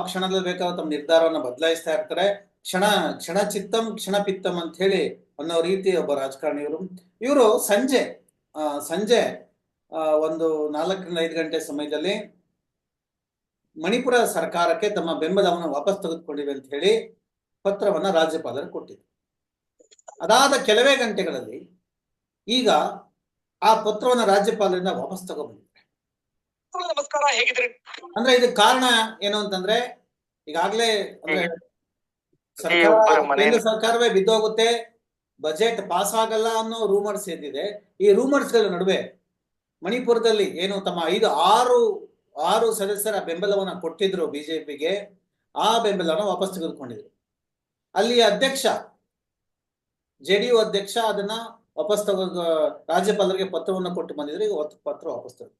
ಯಾವ ಕ್ಷಣದಲ್ಲಿ ಬೇಕಾದ್ರೂ ತಮ್ಮ ನಿರ್ಧಾರವನ್ನು ಬದಲಾಯಿಸ್ತಾ ಇರ್ತಾರೆ. ಕ್ಷಣ ಕ್ಷಣ ಚಿತ್ತಂ, ಕ್ಷಣ ಪಿತ್ತಂ ಅಂತ ಹೇಳಿ ಅನ್ನೋ ರೀತಿ ಒಬ್ಬ ರಾಜಕಾರಣಿ ಇವರು ಸಂಜೆ ಸಂಜೆ ಒಂದು ನಾಲ್ಕರಿಂದ ಐದು ಗಂಟೆ ಸಮಯದಲ್ಲಿ ಮಣಿಪುರ ಸರ್ಕಾರಕ್ಕೆ ತಮ್ಮ ಬೆಂಬಲವನ್ನು ವಾಪಸ್ ತೆಗೆದುಕೊಂಡಿವೆ ಅಂತ ಹೇಳಿ ಪತ್ರವನ್ನ ರಾಜ್ಯಪಾಲರು ಕೊಟ್ಟಿದ್ರು. ಅದಾದ ಕೆಲವೇ ಗಂಟೆಗಳಲ್ಲಿ ಈಗ ಆ ಪತ್ರವನ್ನ ರಾಜ್ಯಪಾಲರಿಂದ ವಾಪಸ್ ತಗೊಂಡ್ಬಂದಿದ್ದಾರೆ ನಮಸ್ಕಾರ ಹೇಗಿದ್ರಿ ಅಂದ್ರೆ ಇದಕ್ಕೆ ಕಾರಣ ಏನು ಅಂತಂದ್ರೆ ಈಗಾಗ್ಲೇ ಕೇಂದ್ರ ಸರ್ಕಾರವೇ ಬಿದ್ದೋಗುತ್ತೆ ಬಜೆಟ್ ಪಾಸ್ ಆಗಲ್ಲ ಅನ್ನೋ ರೂಮರ್ಸ್ ಎದ್ದಿದೆ. ಈ ರೂಮರ್ಸ್ಗಳ ನಡುವೆ ಮಣಿಪುರದಲ್ಲಿ ಏನು ತಮ್ಮ ಐದು ಆರು ಆರು ಸದಸ್ಯರ ಬೆಂಬಲವನ್ನ ಕೊಟ್ಟಿದ್ರು ಬಿಜೆಪಿಗೆ ಆ ಬೆಂಬಲವನ್ನು ವಾಪಸ್ ತೆಗೆದುಕೊಂಡಿದ್ರು. ಅಲ್ಲಿ ಅಧ್ಯಕ್ಷ ಜೆಡಿಯು ಅಧ್ಯಕ್ಷ ಅದನ್ನ ವಾಪಸ್ ತಗೋ ರಾಜ್ಯಪಾಲರಿಗೆ ಪತ್ರವನ್ನು ಕೊಟ್ಟು ಬಂದಿದ್ರು ಈಗ ಪತ್ರ ವಾಪಸ್ ತೆಗೆದು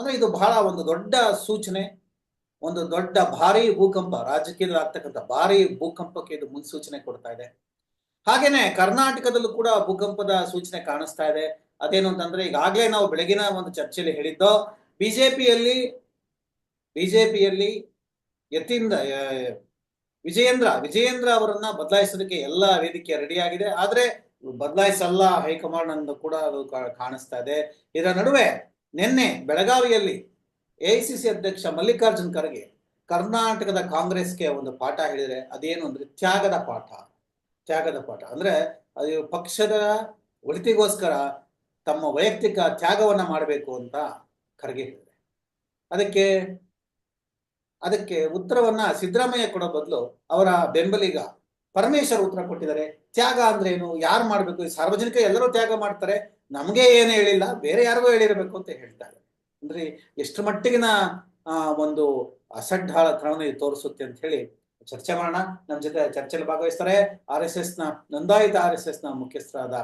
ಅಂದ್ರೆ ಇದು ಬಹಳ ಒಂದು ದೊಡ್ಡ ಸೂಚನೆ ಒಂದು ದೊಡ್ಡ ಭಾರಿ ಭೂಕಂಪ ರಾಜಕೀಯದಲ್ಲಿ ಆಗ್ತಕ್ಕಂಥ ಭಾರಿ ಭೂಕಂಪಕ್ಕೆ ಇದು ಮುನ್ಸೂಚನೆ ಕೊಡ್ತಾ ಇದೆ. ಹಾಗೇನೆ ಕರ್ನಾಟಕದಲ್ಲೂ ಕೂಡ ಭೂಕಂಪದ ಸೂಚನೆ ಕಾಣಿಸ್ತಾ ಇದೆ. ಅದೇನು ಅಂತಂದ್ರೆ ಈಗಾಗಲೇ ನಾವು ಬೆಳಗಿನ ಒಂದು ಚರ್ಚೆಯಲ್ಲಿ ಹೇಳಿದ್ದೋ ಬಿಜೆಪಿಯಲ್ಲಿ ಬಿಜೆಪಿಯಲ್ಲಿ ಯತೀಂದ್ರ ಆ, ವಿಜಯೇಂದ್ರ ವಿಜಯೇಂದ್ರ ಅವರನ್ನ ಬದಲಾಯಿಸೋದಕ್ಕೆ ಎಲ್ಲ ವೇದಿಕೆ ರೆಡಿಯಾಗಿದೆ ಆದ್ರೆ ಬದಲಾಯಿಸಲ್ಲ ಹೈಕಮಾಂಡ್ ಅಂತ ಕೂಡ ಅದು ಕಾಣಿಸ್ತಾ ಇದೆ. ಇದರ ನಡುವೆ ನಿನ್ನೆ ಬೆಳಗಾವಿಯಲ್ಲಿ ಎಐಸಿಸಿ ಅಧ್ಯಕ್ಷ ಮಲ್ಲಿಕಾರ್ಜುನ್ ಖರ್ಗೆ ಕರ್ನಾಟಕದ ಕಾಂಗ್ರೆಸ್ಗೆ ಒಂದು ಪಾಠ ಹೇಳಿದರೆ ಅದೇನು ಅಂದರೆ ತ್ಯಾಗದ ಪಾಠ ತ್ಯಾಗದ ಪಾಠ. ಅಂದ್ರೆ ಅದು ಪಕ್ಷದ ಒಳಿತಿಗೋಸ್ಕರ ತಮ್ಮ ವೈಯಕ್ತಿಕ ತ್ಯಾಗವನ್ನ ಮಾಡಬೇಕು ಅಂತ ಖರ್ಗೆ ಹೇಳಿದೆ ಅದಕ್ಕೆ ಅದಕ್ಕೆ ಉತ್ತರವನ್ನ ಸಿದ್ದರಾಮಯ್ಯ ಕೊಡೋ ಬದಲು ಅವರ ಬೆಂಬಲಿಗ ಪರಮೇಶ್ವರ್ ಉತ್ತರ ಕೊಟ್ಟಿದ್ದಾರೆ. ತ್ಯಾಗ ಅಂದ್ರೆ ಏನು? ಯಾರು ಮಾಡಬೇಕು? ಸಾರ್ವಜನಿಕ ಎಲ್ಲರೂ ತ್ಯಾಗ ಮಾಡ್ತಾರೆ. ನಮ್ಗೆ ಏನು ಹೇಳಿಲ್ಲ ಬೇರೆ ಯಾರಿಗೂ ಹೇಳಿರಬೇಕು ಅಂತ ಹೇಳ್ತಾರೆ. ಅಂದ್ರೆ ಎಷ್ಟು ಮಟ್ಟಿಗಿನ ಆ, ಒಂದು ಅಸಡ್ಡಾಳತನವನ್ನು ಇದು ತೋರಿಸುತ್ತೆ ಅಂತ ಹೇಳಿ ಚರ್ಚೆ ಮಾಡೋಣ. ನಮ್ಮ ಜೊತೆ ಚರ್ಚೆಯಲ್ಲಿ ಭಾಗವಹಿಸ್ತಾರೆ ಆರ್ ಎಸ್ ಎಸ್ನ ನೋಂದಾಯಿತ ಆರ್ ಎಸ್ ಎಸ್ನ ಮುಖ್ಯಸ್ಥರಾದ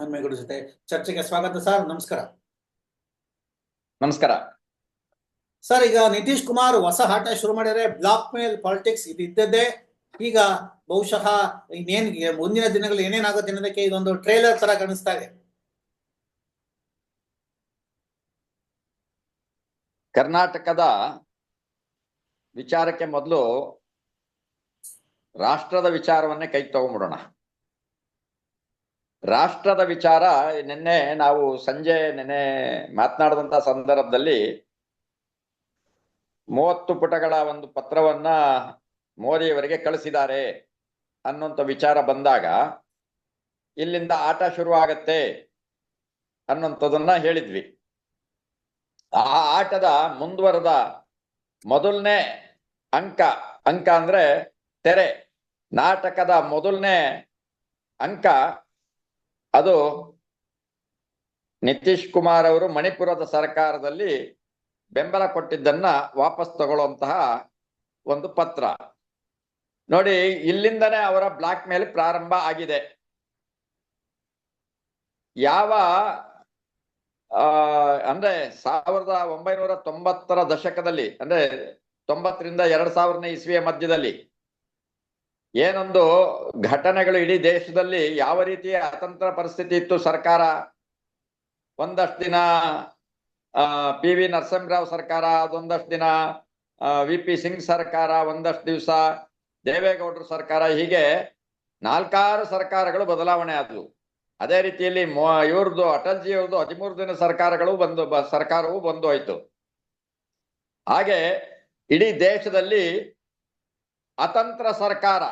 ಹನ್ಮೇಗೌಡ ಜೊತೆ ಚರ್ಚೆಗೆ ಸ್ವಾಗತ ಸರ್ ನಮಸ್ಕಾರ. ನಮಸ್ಕಾರ. ಸರ್ ಈಗ ನಿತೀಶ್ ಕುಮಾರ್ ಹೊಸ ಆಟ ಶುರು ಮಾಡಿದರೆ ಬ್ಲಾಕ್ ಮೇಲ್ ಪಾಲಿಟಿಕ್ಸ್ ಇದು ಇದ್ದದ್ದೇ. ಈಗ ಬಹುಶಃ ಇನ್ನೇನ್ ಮುಂದಿನ ದಿನಗಳು ಏನೇನಾಗುತ್ತೆ ಅನ್ನೋದಕ್ಕೆ ಇದೊಂದು ಟ್ರೇಲರ್ ತರ ಕಾಣಿಸ್ತಾ ಇದೆ. ಕರ್ನಾಟಕದ ವಿಚಾರಕ್ಕೆ ಮೊದಲು ರಾಷ್ಟ್ರದ ವಿಚಾರವನ್ನೇ ಕೈ ತಗೊಂಡ್ಬಿಡೋಣ ರಾಷ್ಟ್ರದ ವಿಚಾರ ನಿನ್ನೆ ನಾವು ಸಂಜೆ ನಿನ್ನೆ ಮಾತನಾಡಿದಂತ ಸಂದರ್ಭದಲ್ಲಿ ಮೂವತ್ತು ಪುಟಗಳ ಒಂದು ಪತ್ರವನ್ನ ಮೋದಿಯವರಿಗೆ ಕಳಿಸಿದ್ದಾರೆ ಅನ್ನುವಂಥ ವಿಚಾರ ಬಂದಾಗ ಇಲ್ಲಿಂದ ಆಟ ಶುರು ಆಗತ್ತೆ ಅನ್ನುವಂಥದ್ದನ್ನ ಹೇಳಿದ್ವಿ. ಆ ಆಟದ ಮುಂದುವರೆದ ಮೊದಲನೇ ಅಂಕ ಅಂಕ ಅಂದ್ರೆ ತೆರೆ. ನಾಟಕದ ಮೊದಲನೇ ಅಂಕ ಅದು ನಿತೀಶ್ ಕುಮಾರ್ ಅವರು ಮಣಿಪುರದ ಸರ್ಕಾರದಲ್ಲಿ ಬೆಂಬಲ ಕೊಟ್ಟಿದ್ದನ್ನ ವಾಪಸ್ ತಗೊಳ್ಳುವಂತಹ ಒಂದು ಪತ್ರ. ನೋಡಿ, ಇಲ್ಲಿಂದನೇ ಅವರ ಬ್ಲಾಕ್ ಮೇಲ್ ಪ್ರಾರಂಭ ಆಗಿದೆ. ಯಾವ ಆ, ಅಂದ್ರೆ ಸಾವಿರದ ಒಂಬೈನೂರ ತೊಂಬತ್ತರ ದಶಕದಲ್ಲಿ, ಅಂದ್ರೆ ತೊಂಬತ್ತರಿಂದ ಎರಡ್ ಸಾವಿರನೇ ಇಸ್ವಿಯ ಮಧ್ಯದಲ್ಲಿ ಏನೊಂದು ಘಟನೆಗಳು ಇಡೀ ದೇಶದಲ್ಲಿ ಯಾವ ರೀತಿಯ ಅತಂತ್ರ ಪರಿಸ್ಥಿತಿ ಇತ್ತು ಸರ್ಕಾರ? ಒಂದಷ್ಟು ದಿನ ಪಿ ವಿ ನರಸಿಂಹರಾವ್ ಸರ್ಕಾರ, ಅದೊಂದಷ್ಟು ದಿನ ವಿ ಪಿ ಸಿಂಗ್ ಸರ್ಕಾರ, ಒಂದಷ್ಟು ದಿವಸ ದೇವೇಗೌಡರ ಸರ್ಕಾರ, ಹೀಗೆ ನಾಲ್ಕಾರು ಸರ್ಕಾರಗಳು ಬದಲಾವಣೆ ಆದವು. ಅದೇ ರೀತಿಯಲ್ಲಿ ಇವ್ರದ್ದು ಅಟಲ್ಜಿ ಅವ್ರದ್ದು ಹದಿಮೂರು ದಿನ ಸರ್ಕಾರಗಳು ಬಂದು ಸರ್ಕಾರವು ಬಂದು ಹೋಯ್ತು ಹಾಗೆ ಇಡೀ ದೇಶದಲ್ಲಿ ಅತಂತ್ರ ಸರ್ಕಾರ,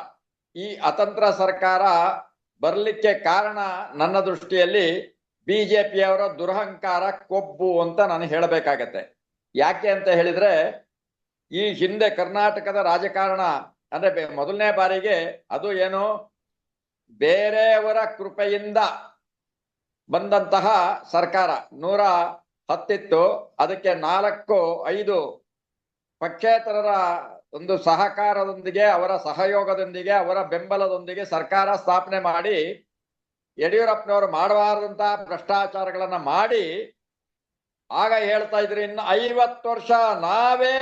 ಈ ಅತಂತ್ರ ಸರ್ಕಾರ ಬರಲಿಕ್ಕೆ ಕಾರಣ ನನ್ನ ದೃಷ್ಟಿಯಲ್ಲಿ ಬಿಜೆಪಿಯವರ ದುರಹಂಕಾರ, ಕೊಬ್ಬು ಅಂತ ನಾನು ಹೇಳಬೇಕಾಗತ್ತೆ. ಯಾಕೆ ಅಂತ ಹೇಳಿದ್ರೆ, ಈ ಹಿಂದೆ ಕರ್ನಾಟಕದ ರಾಜಕಾರಣ, ಅಂದ್ರೆ ಮೊದಲನೇ ಬಾರಿಗೆ ಅದು ಏನು ಬೇರೆಯವರ ಕೃಪೆಯಿಂದ ಬಂದಂತಹ ಸರ್ಕಾರ ನೂರ ಹತ್ತಿತ್ತು. ಅದಕ್ಕೆ ನಾಲ್ಕು, ಐದು ಪಕ್ಷೇತರರ ಒಂದು ಸಹಕಾರದೊಂದಿಗೆ, ಅವರ ಸಹಯೋಗದೊಂದಿಗೆ, ಅವರ ಬೆಂಬಲದೊಂದಿಗೆ ಸರ್ಕಾರ ಸ್ಥಾಪನೆ ಮಾಡಿ, ಯಡಿಯೂರಪ್ಪನವರು ಮಾಡಬಾರದಂತಹ ಭ್ರಷ್ಟಾಚಾರಗಳನ್ನ ಮಾಡಿ, ಆಗ ಹೇಳ್ತಾ ಇದ್ರು, ಇನ್ನು ಐವತ್ತು ವರ್ಷ ನಾವೇ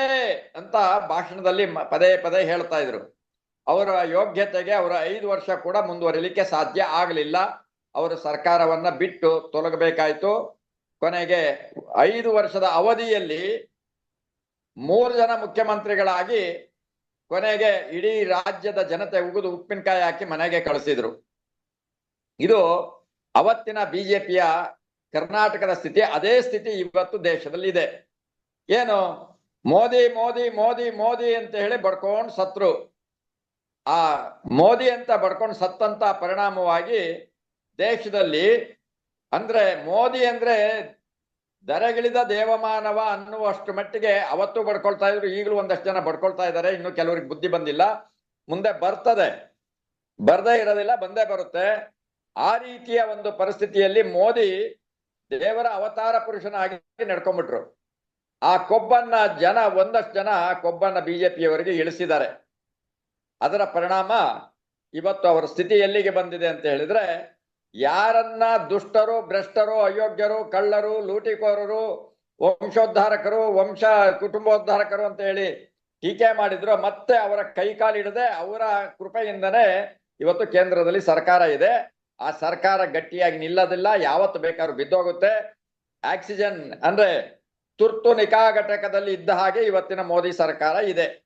ಅಂತ ಭಾಷಣದಲ್ಲಿ ಪದೇ ಪದೇ ಹೇಳ್ತಾ ಇದ್ರು. ಅವರ ಯೋಗ್ಯತೆಗೆ ಅವರ ಐದು ವರ್ಷ ಕೂಡ ಮುಂದುವರಿಲಿಕ್ಕೆ ಸಾಧ್ಯ ಆಗಲಿಲ್ಲ. ಅವರು ಸರ್ಕಾರವನ್ನ ಬಿಟ್ಟು ತೊಲಗಬೇಕಾಯ್ತು. ಕೊನೆಗೆ ಐದು ವರ್ಷದ ಅವಧಿಯಲ್ಲಿ ಮೂರು ಜನ ಮುಖ್ಯಮಂತ್ರಿಗಳಾಗಿ ಕೊನೆಗೆ ಇಡೀ ರಾಜ್ಯದ ಜನತೆ ಉಗಿದು ಉಪ್ಪಿನಕಾಯಿ ಹಾಕಿ ಮನೆಗೆ ಕಳಿಸಿದ್ರು. ಇದು ಅವತ್ತಿನ ಬಿಜೆಪಿಯ ಕರ್ನಾಟಕದ ಸ್ಥಿತಿ, ಅದೇ ಸ್ಥಿತಿ ಇವತ್ತು ದೇಶದಲ್ಲಿ ಇದೆ ಏನು ಮೋದಿ ಮೋದಿ ಮೋದಿ ಮೋದಿ ಅಂತ ಹೇಳಿ ಬಡ್ಕೊಂಡ್ ಸತ್ರು. ಆ ಮೋದಿ ಅಂತ ಬಡ್ಕೊಂಡ್ ಸತ್ತಂತ ಪರಿಣಾಮವಾಗಿ ದೇಶದಲ್ಲಿ ಅಂದ್ರೆ ಮೋದಿ ಅಂದ್ರೆ ದರಗಿಳಿದ ದೇವಮಾನವ ಅನ್ನುವಷ್ಟು ಮಟ್ಟಿಗೆ ಅವತ್ತು ಬಡ್ಕೊಳ್ತಾ ಇದ್ರು, ಈಗಲೂ ಒಂದಷ್ಟು ಜನ ಬಡ್ಕೊಳ್ತಾ ಇದ್ದಾರೆ ಇನ್ನು ಕೆಲವರಿಗೆ ಬುದ್ಧಿ ಬಂದಿಲ್ಲ. ಮುಂದೆ ಬರ್ತದೆ. ಬರ್ದೇ ಇರೋದಿಲ್ಲ, ಬಂದೇ ಬರುತ್ತೆ. ಆ ರೀತಿಯ ಒಂದು ಪರಿಸ್ಥಿತಿಯಲ್ಲಿ ಮೋದಿ ದೇವರ ಅವತಾರ ಪುರುಷನಾಗಿ ನಡ್ಕೊಂಡ್ಬಿಟ್ರು. ಆ ಕೊಬ್ಬನ್ನ ಜನ, ಒಂದಷ್ಟು ಜನ ಕೊಬ್ಬನ್ನ ಬಿಜೆಪಿಯವರಿಗೆ ಇಳಿಸಿದ್ದಾರೆ. ಅದರ ಪರಿಣಾಮ ಇವತ್ತು ಅವರ ಸ್ಥಿತಿ ಎಲ್ಲಿಗೆ ಬಂದಿದೆ ಅಂತ ಹೇಳಿದ್ರೆ, ಯಾರನ್ನ ದುಷ್ಟರು, ಭ್ರಷ್ಟರು, ಅಯೋಗ್ಯರು, ಕಳ್ಳರು, ಲೂಟಿಕೋರರು, ವಂಶೋದ್ಧಾರಕರು, ವಂಶ ಕುಟುಂಬೋದ್ಧಾರಕರು ಅಂತ ಹೇಳಿ ಟೀಕೆ ಮಾಡಿದ್ರು, ಮತ್ತೆ ಅವರ ಕೈ ಕಾಲಿಡದೆ ಅವರ ಕೃಪೆಯಿಂದನೇ ಇವತ್ತು ಕೇಂದ್ರದಲ್ಲಿ ಸರ್ಕಾರ ಇದೆ. ಆ ಸರ್ಕಾರ ಗಟ್ಟಿಯಾಗಿ ನಿಲ್ಲೋದಿಲ್ಲ, ಯಾವತ್ತು ಬೇಕಾದ್ರೂ ಬಿದ್ದೋಗುತ್ತೆ. ಆಕ್ಸಿಜನ್ ಅಂದ್ರೆ ತುರ್ತು ನಿಕಾ ಘಟಕದಲ್ಲಿ ಇದ್ದ ಹಾಗೆ ಇವತ್ತಿನ ಮೋದಿ ಸರ್ಕಾರ ಇದೆ.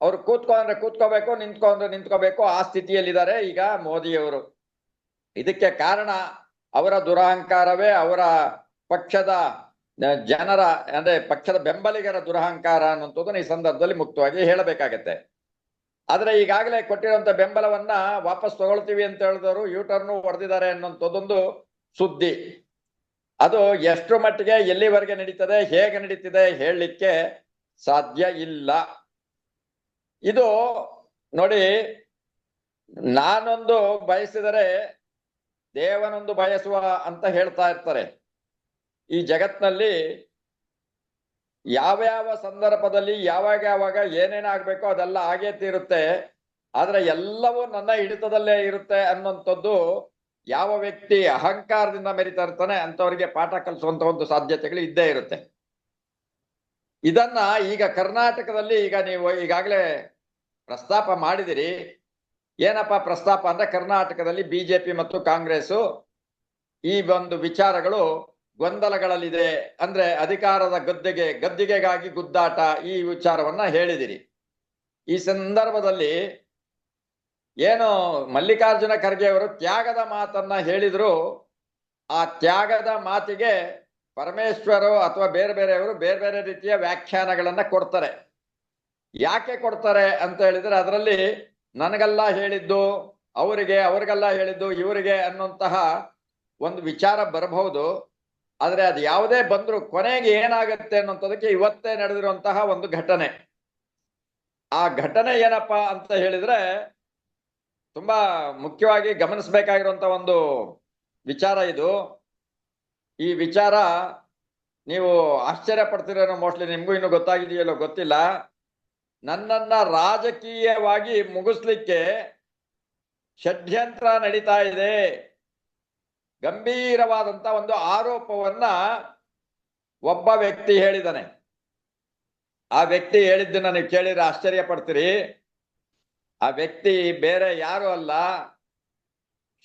ಅವ್ರು ಕೂತ್ಕೊಂಡ್ರೆ ಕೂತ್ಕೋಬೇಕು, ನಿಂತ್ಕೊಂಡ್ರೆ ನಿಂತ್ಕೋಬೇಕು, ಆ ಸ್ಥಿತಿಯಲ್ಲಿದ್ದಾರೆ ಈಗ ಮೋದಿಯವರು. ಇದಕ್ಕೆ ಕಾರಣ ಅವರ ದುರಹಂಕಾರವೇ, ಅವರ ಪಕ್ಷದ ಜನರ, ಅಂದ್ರೆ ಪಕ್ಷದ ಬೆಂಬಲಿಗರ ದುರಹಂಕಾರ ಅನ್ನುವಂಥದ್ದನ್ನು ಈ ಸಂದರ್ಭದಲ್ಲಿ ಮುಕ್ತವಾಗಿ ಹೇಳಬೇಕಾಗತ್ತೆ. ಆದ್ರೆ ಈಗಾಗಲೇ ಕೊಟ್ಟಿರುವಂತ ಬೆಂಬಲವನ್ನ ವಾಪಸ್ ತಗೊಳ್ತೀವಿ ಅಂತ ಹೇಳಿದವರು ಯೂಟರ್ನು ಹೊಡೆದಿದ್ದಾರೆ ಅನ್ನುವಂಥದ್ದೊಂದು ಸುದ್ದಿ. ಅದು ಎಷ್ಟು ಮಟ್ಟಿಗೆ ಎಲ್ಲಿವರೆಗೆ ನಡೀತದೆ, ಹೇಗೆ ನಡೀತಿದೆ ಹೇಳಲಿಕ್ಕೆ ಸಾಧ್ಯ ಇಲ್ಲ. ಇದು ನೋಡಿ, ನಾನೊಂದು ಬಯಸಿದರೆ ದೇವನೊಂದು ಬಯಸುವ ಅಂತ ಹೇಳ್ತಾ ಇರ್ತಾರೆ. ಈ ಜಗತ್ನಲ್ಲಿ ಯಾವ ಸಂದರ್ಭದಲ್ಲಿ ಯಾವಾಗ ಯಾವಾಗ ಏನೇನಾಗ್ಬೇಕೋ ಅದೆಲ್ಲ ಆಗೇ ತೀರುತ್ತೆ. ಆದ್ರೆ ಎಲ್ಲವೂ ನನ್ನ ಹಿಡಿತದಲ್ಲೇ ಇರುತ್ತೆ ಅನ್ನುವಂಥದ್ದು ಯಾವ ವ್ಯಕ್ತಿ ಅಹಂಕಾರದಿಂದ ಮೆರಿತಾ ಇರ್ತಾನೆ ಅಂತವರಿಗೆ ಪಾಠ ಕಲಿಸುವಂತ ಒಂದು ಸಾಧ್ಯತೆಗಳು ಇದ್ದೇ ಇರುತ್ತೆ. ಇದನ್ನ ಈಗ ಕರ್ನಾಟಕದಲ್ಲಿ ಈಗ ನೀವು ಈಗಾಗಲೇ ಪ್ರಸ್ತಾಪ ಮಾಡಿದಿರಿ. ಏನಪ್ಪ ಪ್ರಸ್ತಾಪ ಅಂದ್ರೆ ಕರ್ನಾಟಕದಲ್ಲಿ ಬಿಜೆಪಿ ಮತ್ತು ಕಾಂಗ್ರೆಸ್ ಈ ಒಂದು ವಿಚಾರಗಳು ಗೊಂದಲಗಳಲ್ಲಿದೆ ಅಂದ್ರೆ ಅಧಿಕಾರದ ಗದ್ದೆಗೆ ಗದ್ದಿಗೆಗಾಗಿ ಗುದ್ದಾಟ ಈ ವಿಚಾರವನ್ನ ಹೇಳಿದಿರಿ. ಈ ಸಂದರ್ಭದಲ್ಲಿ ಏನು ಮಲ್ಲಿಕಾರ್ಜುನ ಖರ್ಗೆ ಅವರು ತ್ಯಾಗದ ಮಾತನ್ನ ಹೇಳಿದ್ರು. ಆ ತ್ಯಾಗದ ಮಾತಿಗೆ ಪರಮೇಶ್ವರು ಅಥವಾ ಬೇರೆ ಬೇರೆಯವರು ಬೇರೆ ಬೇರೆ ರೀತಿಯ ವ್ಯಾಖ್ಯಾನಗಳನ್ನ ಕೊಡ್ತಾರೆ. ಯಾಕೆ ಕೊಡ್ತಾರೆ ಅಂತ ಹೇಳಿದ್ರೆ ಅದರಲ್ಲಿ ನನಗೆಲ್ಲ ಹೇಳಿದ್ದು, ಅವರಿಗೆ, ಅವ್ರಿಗೆಲ್ಲ ಹೇಳಿದ್ದು, ಇವರಿಗೆ ಅನ್ನುವಂತಹ ಒಂದು ವಿಚಾರ ಬರಬಹುದು. ಆದರೆ ಅದು ಯಾವುದೇ ಬಂದರೂ ಕೊನೆಗೆ ಏನಾಗುತ್ತೆ ಅನ್ನೋಂಥದಕ್ಕೆ ಇವತ್ತೇ ನಡೆದಿರುವಂತಹ ಒಂದು ಘಟನೆ. ಆ ಘಟನೆ ಏನಪ್ಪಾ ಅಂತ ಹೇಳಿದ್ರೆ ತುಂಬಾ ಮುಖ್ಯವಾಗಿ ಗಮನಿಸಬೇಕಾಗಿರುವಂತಹ ಒಂದು ವಿಚಾರ ಇದು. ಈ ವಿಚಾರ ನೀವು ಆಶ್ಚರ್ಯ ಪಡ್ತಿರೋ ಮೋಸ್ಟ್ಲಿ ನಿಮಗೂ ಇನ್ನು ಗೊತ್ತಾಗಿದೆಯಲ್ಲೋ ಗೊತ್ತಿಲ್ಲ. ನನ್ನನ್ನ ರಾಜಕೀಯವಾಗಿ ಮುಗಿಸ್ಲಿಕ್ಕೆ ಷಡ್ಯಂತ್ರ ನಡೀತಾ ಇದೆ. ಗಂಭೀರವಾದಂತ ಒಂದು ಆರೋಪವನ್ನ ಒಬ್ಬ ವ್ಯಕ್ತಿ ಹೇಳಿದಾನೆ. ಆ ವ್ಯಕ್ತಿ ಹೇಳಿದ್ದನ್ನ ನೀವು ಕೇಳಿದ್ರೆ ಆಶ್ಚರ್ಯ ಪಡ್ತೀರಿ. ಆ ವ್ಯಕ್ತಿ ಬೇರೆ ಯಾರು ಅಲ್ಲ.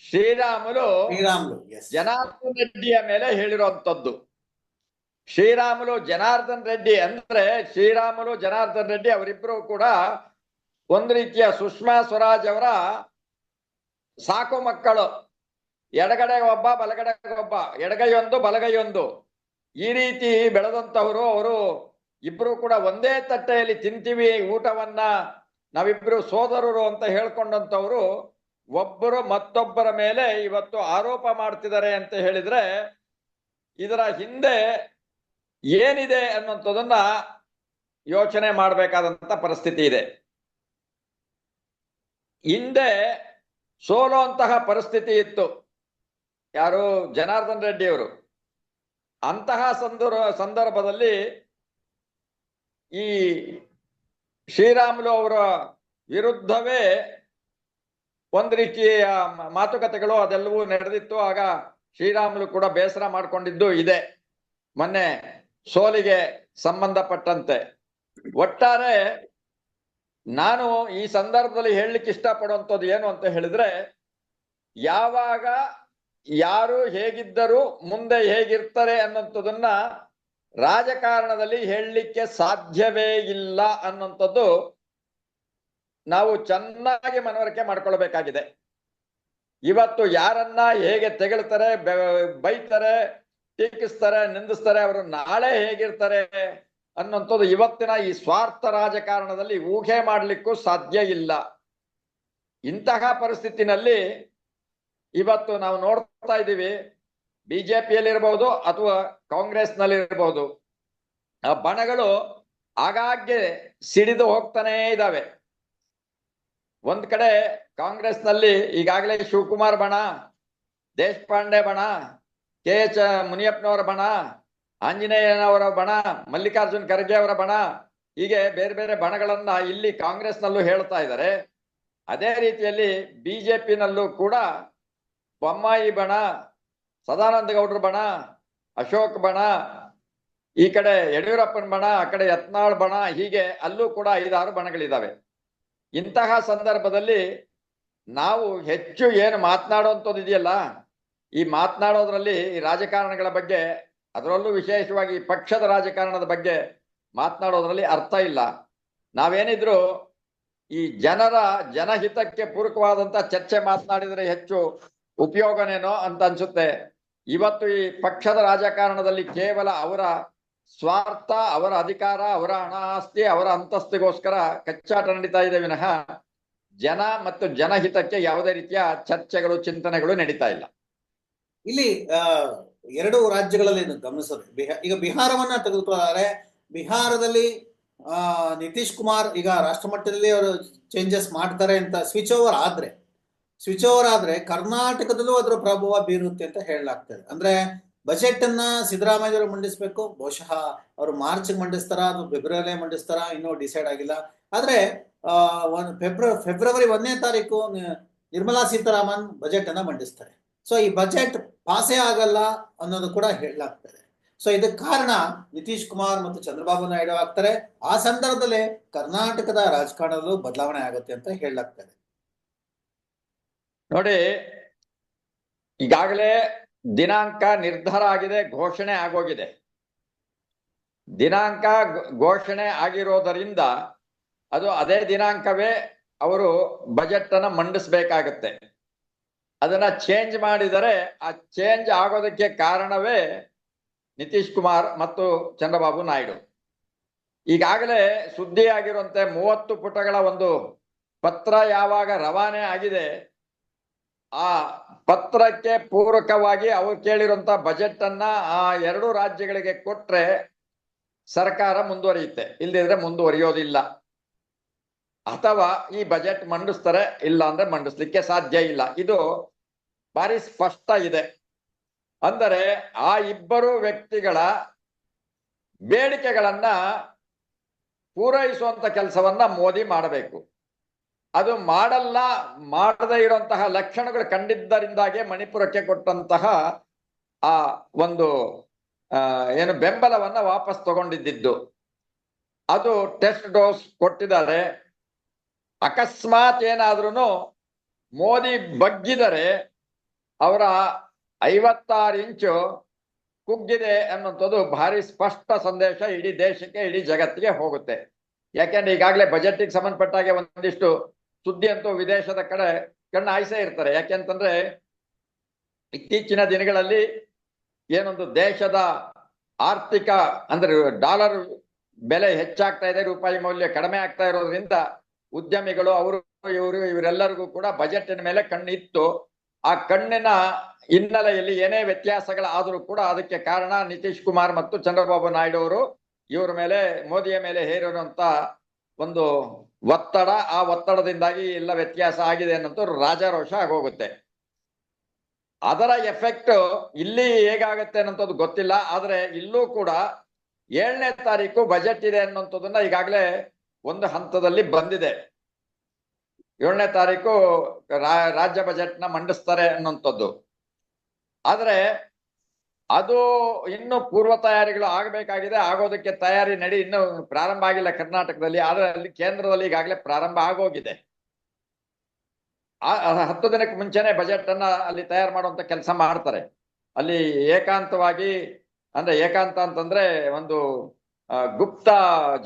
ಶ್ರೀರಾಮುಲು ಶ್ರೀರಾಮ್ಲು ಎಸ್ ಜನಾರ್ದನ್ ರೆಡ್ಡಿಯ ಮೇಲೆ ಹೇಳಿರುವಂತದ್ದು. ಶ್ರೀರಾಮುಲು ಜನಾರ್ದನ್ ರೆಡ್ಡಿ ಅಂದ್ರೆ ಶ್ರೀರಾಮುಲು ಜನಾರ್ದನ್ ರೆಡ್ಡಿ ಅವರಿಬ್ರು ಕೂಡ ಒಂದು ರೀತಿಯ ಸುಷ್ಮಾ ಸ್ವರಾಜ್ ಅವರ ಸಾಕು ಮಕ್ಕಳು. ಎಡಗಡೆ ಒಬ್ಬ ಬಲಗಡೆ ಒಬ್ಬ ಎಡಗೈಯೊಂದು ಬಲಗೈಯೊಂದು. ಈ ರೀತಿ ಬೆಳೆದಂತವರು ಅವರು ಇಬ್ರು ಕೂಡ ಒಂದೇ ತಟ್ಟೆಯಲ್ಲಿ ತಿಂತೀವಿ ಊಟವನ್ನ ನಾವಿಬ್ರು ಸೋದರರು ಅಂತ ಹೇಳ್ಕೊಂಡಂತವ್ರು ಒಬ್ಬರು ಮತ್ತೊಬ್ಬರ ಮೇಲೆ ಇವತ್ತು ಆರೋಪ ಮಾಡ್ತಿದ್ದಾರೆ ಅಂತ ಹೇಳಿದ್ರೆ ಇದರ ಹಿಂದೆ ಏನಿದೆ ಅನ್ನುವಂಥದ್ದನ್ನ ಯೋಚನೆ ಮಾಡಬೇಕಾದಂತ ಪರಿಸ್ಥಿತಿ ಇದೆ. ಹಿಂದೆ ಸೋಲುವಂತಹ ಪರಿಸ್ಥಿತಿ ಇತ್ತು. ಯಾರು? ಜನಾರ್ದನ್ ರೆಡ್ಡಿ ಅವರು. ಅಂತಹ ಸಂದರ್ಭ ಸಂದರ್ಭದಲ್ಲಿ ಈ ಶ್ರೀರಾಮುಲು ಅವರ ವಿರುದ್ಧವೇ ಒಂದ್ ರೀತಿಯ ಮಾತುಕತೆಗಳು ಅದೆಲ್ಲವೂ ನಡೆದಿತ್ತು. ಆಗ ಶ್ರೀರಾಮುಲು ಕೂಡ ಬೇಸರ ಮಾಡ್ಕೊಂಡಿದ್ದು ಇದೆ. ಮೊನ್ನೆ ಸೋಲಿಗೆ ಸಂಬಂಧಪಟ್ಟಂತೆ. ಒಟ್ಟಾರೆ ನಾನು ಈ ಸಂದರ್ಭದಲ್ಲಿ ಹೇಳಲಿಕ್ಕೆ ಇಷ್ಟಪಡುವಂಥದ್ದು ಏನು ಅಂತ ಹೇಳಿದ್ರೆ, ಯಾವಾಗ ಯಾರು ಹೇಗಿದ್ದರು ಮುಂದೆ ಹೇಗಿರ್ತಾರೆ ಅನ್ನೋಂಥದ್ದನ್ನ ರಾಜಕಾರಣದಲ್ಲಿ ಹೇಳಲಿಕ್ಕೆ ಸಾಧ್ಯವೇ ಇಲ್ಲ ಅನ್ನೋಂಥದ್ದು ನಾವು ಚೆನ್ನಾಗಿ ಮನವರಿಕೆ ಮಾಡ್ಕೊಳ್ಬೇಕಾಗಿದೆ. ಇವತ್ತು ಯಾರನ್ನ ಹೇಗೆ ತೆಗಳ್ತಾರೆ ಬೈತಾರೆ, ಟೀಕಿಸ್ತಾರೆ, ನಿಂದಿಸ್ತಾರೆ, ಅವರು ನಾಳೆ ಹೇಗಿರ್ತಾರೆ ಅನ್ನುವಂಥದ್ದು ಇವತ್ತಿನ ಈ ಸ್ವಾರ್ಥ ರಾಜಕಾರಣದಲ್ಲಿ ಊಹೆ ಮಾಡಲಿಕ್ಕೂ ಸಾಧ್ಯ ಇಲ್ಲ. ಇಂತಹ ಪರಿಸ್ಥಿತಿನಲ್ಲಿ ಇವತ್ತು ನಾವು ನೋಡ್ತಾ ಇದ್ದೀವಿ ಬಿಜೆಪಿಯಲ್ಲಿ ಇರಬಹುದು ಅಥವಾ ಕಾಂಗ್ರೆಸ್ನಲ್ಲಿ ಇರಬಹುದು ಆ ಬಣಗಳು ಆಗಾಗ್ಗೆ ಸಿಡಿದು ಹೋಗ್ತಾನೇ ಇದ್ದಾವೆ. ಒಂದ್ ಕಡೆ ಕಾಂಗ್ರೆಸ್ನಲ್ಲಿ ಈಗಾಗಲೇ ಶಿವಕುಮಾರ್ ಬಣ, ದೇಶಪಾಂಡೆ ಬಣ, ಕೆ ಎಚ್ ಮುನಿಯಪ್ಪನವರ ಬಣ, ಆಂಜನೇಯನವರ ಬಣ, ಮಲ್ಲಿಕಾರ್ಜುನ್ ಖರ್ಗೆ ಅವರ ಬಣ, ಹೀಗೆ ಬೇರೆ ಬೇರೆ ಬಣಗಳನ್ನ ಇಲ್ಲಿ ಕಾಂಗ್ರೆಸ್ನಲ್ಲೂ ಹೇಳ್ತಾ ಇದ್ದಾರೆ. ಅದೇ ರೀತಿಯಲ್ಲಿ ಬಿಜೆಪಿನಲ್ಲೂ ಕೂಡ ಬೊಮ್ಮಾಯಿ ಬಣ, ಸದಾನಂದ ಗೌಡ್ರ ಬಣ, ಅಶೋಕ್ ಬಣ, ಈ ಕಡೆ ಯಡಿಯೂರಪ್ಪನ ಬಣ, ಆ ಕಡೆ ಯತ್ನಾಳ್ ಬಣ, ಹೀಗೆ ಅಲ್ಲೂ ಕೂಡ ಐದಾರು ಬಣಗಳಿದಾವೆ. ಇಂತಹ ಸಂದರ್ಭದಲ್ಲಿ ನಾವು ಹೆಚ್ಚು ಏನು ಮಾತನಾಡುವಂಥದ್ದು ಇದೆಯಲ್ಲ, ಈ ಮಾತನಾಡೋದ್ರಲ್ಲಿ ಈ ರಾಜಕಾರಣಗಳ ಬಗ್ಗೆ, ಅದರಲ್ಲೂ ವಿಶೇಷವಾಗಿ ಪಕ್ಷದ ರಾಜಕಾರಣದ ಬಗ್ಗೆ ಮಾತನಾಡೋದ್ರಲ್ಲಿ ಅರ್ಥ ಇಲ್ಲ. ನಾವೇನಿದ್ರು ಈ ಜನರ ಜನಹಿತಕ್ಕೆ ಪೂರಕವಾದಂತ ಚರ್ಚೆ ಮಾತನಾಡಿದರೆ ಹೆಚ್ಚು ಉಪಯೋಗನೇನೋ ಅಂತ ಅನ್ಸುತ್ತೆ. ಇವತ್ತು ಈ ಪಕ್ಷದ ರಾಜಕಾರಣದಲ್ಲಿ ಕೇವಲ ಅವರ ಸ್ವಾರ್ಥ, ಅವರ ಅಧಿಕಾರ, ಅವರ ಹಣ, ಆಸ್ತಿ, ಅವರ ಅಂತಸ್ತಿಗೋಸ್ಕರ ಕಚ್ಚಾಟ ನಡೀತಾ ಇದೆ ವಿನಃ ಜನ ಮತ್ತು ಜನಹಿತಕ್ಕೆ ಯಾವುದೇ ರೀತಿಯ ಚರ್ಚೆಗಳು, ಚಿಂತನೆಗಳು ನಡೀತಾ ಇಲ್ಲ. ಇಲ್ಲಿ ಎರಡು ರಾಜ್ಯಗಳಲ್ಲಿ ಗಮನಿಸೋದು. ಈಗ ಬಿಹಾರವನ್ನ ತೆಗೆದುಕೊಳ್ಳಾರೆ ಬಿಹಾರದಲ್ಲಿ ನಿತೀಶ್ ಕುಮಾರ್ ಈಗ ರಾಷ್ಟ್ರ ಮಟ್ಟದಲ್ಲಿ ಅವರು ಚೇಂಜಸ್ ಮಾಡ್ತಾರೆ ಅಂತ ಸ್ವಿಚ್ ಓವರ್ ಆದ್ರೆ ಸ್ವಿಚ್ ಓವರ್ ಆದ್ರೆ ಕರ್ನಾಟಕದಲ್ಲೂ ಅದರ ಪ್ರಭಾವ ಬೀರುತ್ತೆ ಅಂತ ಹೇಳಲಾಗ್ತದೆ. ಅಂದ್ರೆ ಬಜೆಟ್ ಅನ್ನ ಸಿದ್ದರಾಮಯ್ಯವರು ಮಂಡಿಸ್ಬೇಕು, ಬಹುಶಃ ಅವರು ಮಾರ್ಚ್ ಮಂಡಿಸ್ತಾರ ಅಥವಾ ಫೆಬ್ರವರಿ ಮಂಡಿಸ್ತಾರ ಇನ್ನೂ ಡಿಸೈಡ್ ಆಗಿಲ್ಲ. ಆದ್ರೆ ಫೆಬ್ರವರಿ ಫೆಬ್ರವರಿ ಒಂದನೇ ತಾರೀಕು ನಿರ್ಮಲಾ ಸೀತಾರಾಮನ್ ಬಜೆಟ್ ಅನ್ನ ಮಂಡಿಸ್ತಾರೆ. ಸೊ, ಈ ಬಜೆಟ್ ಪಾಸೇ ಆಗಲ್ಲ ಅನ್ನೋದು ಕೂಡ ಹೇಳಲಾಗ್ತದೆ. ಸೊ, ಇದಕ್ಕೆ ಕಾರಣ ನಿತೀಶ್ ಕುಮಾರ್ ಮತ್ತು ಚಂದ್ರಬಾಬು ನಾಯ್ಡು ಆಗ್ತಾರೆ. ಆ ಸಂದರ್ಭದಲ್ಲಿ ಕರ್ನಾಟಕದ ರಾಜಕಾರಣದಲ್ಲೂ ಬದಲಾವಣೆ ಆಗುತ್ತೆ ಅಂತ ಹೇಳಲಾಗ್ತದೆ. ನೋಡಿ, ಈಗಾಗಲೇ ದಿನಾಂಕ ನಿರ್ಧಾರ ಆಗಿದೆ, ಘೋಷಣೆ ಆಗೋಗಿದೆ. ದಿನಾಂಕ ಘೋಷಣೆ ಆಗಿರೋದರಿಂದ ಅದು ಅದೇ ದಿನಾಂಕವೇ ಅವರು ಬಜೆಟ್ ಅನ್ನ ಮಂಡಿಸಬೇಕಾಗತ್ತೆ. ಅದನ್ನ ಚೇಂಜ್ ಮಾಡಿದರೆ ಆ ಚೇಂಜ್ ಆಗೋದಕ್ಕೆ ಕಾರಣವೇ ನಿತೀಶ್ ಕುಮಾರ್ ಮತ್ತು ಚಂದ್ರಬಾಬು ನಾಯ್ಡು. ಈಗಾಗಲೇ ಸುದ್ದಿಯಾಗಿರುವಂತೆ ಮೂವತ್ತು ಪುಟಗಳ ಒಂದು ಪತ್ರ ಯಾವಾಗ ರವಾನೆ ಆಗಿದೆ ಆ ಪತ್ರಕ್ಕೆ ಪೂರಕವಾಗಿ ಅವರು ಕೇಳಿರುವಂತ ಬಜೆಟ್ ಅನ್ನ ಆ ಎರಡು ರಾಜ್ಯಗಳಿಗೆ ಕೊಟ್ರೆ ಸರ್ಕಾರ ಮುಂದುವರಿಯುತ್ತೆ. ಇಲ್ಲದಿದ್ರೆ ಮುಂದುವರಿಯೋದಿಲ್ಲ. ಅಥವಾ ಈ ಬಜೆಟ್ ಮಂಡಿಸ್ತಾರೆ ಇಲ್ಲ ಅಂದ್ರೆ ಮಂಡಿಸ್ಲಿಕ್ಕೆ ಸಾಧ್ಯ ಇಲ್ಲ. ಇದು ಭಾರಿ ಸ್ಪಷ್ಟ ಇದೆ. ಅಂದರೆ ಆ ಇಬ್ಬರು ವ್ಯಕ್ತಿಗಳ ಬೇಡಿಕೆಗಳನ್ನ ಪೂರೈಸುವಂತ ಕೆಲಸವನ್ನ ಮೋದಿ ಮಾಡಬೇಕು. ಅದು ಮಾಡಲ್ಲ, ಮಾಡದೇ ಇರುವಂತಹ ಲಕ್ಷಣಗಳು ಕಂಡಿದ್ದರಿಂದಾಗೆ ಮಣಿಪುರಕ್ಕೆ ಕೊಟ್ಟಂತಹ ಆ ಒಂದು ಏನು ಬೆಂಬಲವನ್ನ ವಾಪಸ್ ತಗೊಂಡಿದ್ದಿದ್ದು. ಅದು ಟೆಸ್ಟ್ ಡೋಸ್ ಕೊಟ್ಟಿದ್ದಾರೆ. ಅಕಸ್ಮಾತ್ ಏನಾದ್ರೂ ಮೋದಿ ಬಗ್ಗಿದರೆ ಅವರ ಐವತ್ತಾರು ಇಂಚು ಕುಗ್ಗಿದೆ ಅನ್ನುವಂಥದ್ದು ಭಾರಿ ಸ್ಪಷ್ಟ ಸಂದೇಶ ಇಡೀ ದೇಶಕ್ಕೆ, ಇಡೀ ಜಗತ್ತಿಗೆ ಹೋಗುತ್ತೆ. ಯಾಕೆಂದ್ರೆ ಈಗಾಗಲೇ ಬಜೆಟ್ಗೆ ಸಂಬಂಧಪಟ್ಟಾಗೆ ಒಂದಿಷ್ಟು ಸುದ್ದಿ ಅಂತೂ ವಿದೇಶದ ಕಡೆ ಕಣ್ಣು ಹಾಯಿಸೇ ಇರ್ತಾರೆ. ಯಾಕೆಂತಂದ್ರೆ ಇತ್ತೀಚಿನ ದಿನಗಳಲ್ಲಿ ಏನೊಂದು ದೇಶದ ಆರ್ಥಿಕ ಅಂದ್ರೆ ಡಾಲರ್ ಬೆಲೆ ಹೆಚ್ಚಾಗ್ತಾ ಇದೆ, ರೂಪಾಯಿ ಮೌಲ್ಯ ಕಡಿಮೆ ಆಗ್ತಾ ಇರೋದ್ರಿಂದ ಉದ್ಯಮಿಗಳು ಅವರು, ಇವರು, ಇವರೆಲ್ಲರಿಗೂ ಕೂಡ ಬಜೆಟ್ನ ಮೇಲೆ ಕಣ್ಣಿತ್ತು. ಆ ಕಣ್ಣಿನ ಹಿನ್ನೆಲೆಯಲ್ಲಿ ಏನೇ ವ್ಯತ್ಯಾಸಗಳಾದರೂ ಕೂಡ ಅದಕ್ಕೆ ಕಾರಣ ನಿತೀಶ್ ಕುಮಾರ್ ಮತ್ತು ಚಂದ್ರಬಾಬು ನಾಯ್ಡು ಅವರು ಇವರ ಮೇಲೆ, ಮೋದಿಯ ಮೇಲೆ ಹೇರಿರುವಂತ ಒಂದು ಒತ್ತಡ, ಆ ಒತ್ತಡದಿಂದಾಗಿ ಎಲ್ಲ ವ್ಯತ್ಯಾಸ ಆಗಿದೆ ಅನ್ನೋದು ರಾಜಾರೋಷ ಆಗೋಗುತ್ತೆ. ಅದರ ಎಫೆಕ್ಟ್ ಇಲ್ಲಿ ಹೇಗಾಗುತ್ತೆ ಅನ್ನೋದು ಗೊತ್ತಿಲ್ಲ, ಆದ್ರೆ ಇಲ್ಲೂ ಕೂಡ ಏಳನೇ ತಾರೀಕು ಬಜೆಟ್ ಇದೆ ಅನ್ನೋಂಥದ್ದನ್ನ ಈಗಾಗಲೇ ಒಂದು ಹಂತದಲ್ಲಿ ಬಂದಿದೆ. ಏಳನೇ ತಾರೀಕು ರಾಜ್ಯ ಬಜೆಟ್ನ ಮಂಡಿಸ್ತಾರೆ ಅನ್ನುವಂಥದ್ದು ಆದ್ರೆ ಅದು ಇನ್ನು ಪೂರ್ವ ತಯಾರಿಗಳು ಆಗಬೇಕಾಗಿದೆ. ಆಗೋದಕ್ಕೆ ತಯಾರಿ ನಡಿ. ಇನ್ನು ಪ್ರಾರಂಭ ಆಗಿಲ್ಲ ಕರ್ನಾಟಕದಲ್ಲಿ. ಆದ್ರೆ ಅಲ್ಲಿ ಕೇಂದ್ರದಲ್ಲಿ ಈಗಾಗಲೇ ಪ್ರಾರಂಭ ಆಗೋಗಿದೆ. ಹತ್ತು ದಿನಕ್ಕೆ ಮುಂಚೆನೆ ಬಜೆಟ್ ಅನ್ನ ಅಲ್ಲಿ ತಯಾರು ಮಾಡುವಂತ ಕೆಲಸ ಮಾಡ್ತಾರೆ. ಅಲ್ಲಿ ಏಕಾಂತವಾಗಿ, ಅಂದ್ರೆ ಏಕಾಂತ ಅಂತಂದ್ರೆ ಒಂದು ಗುಪ್ತ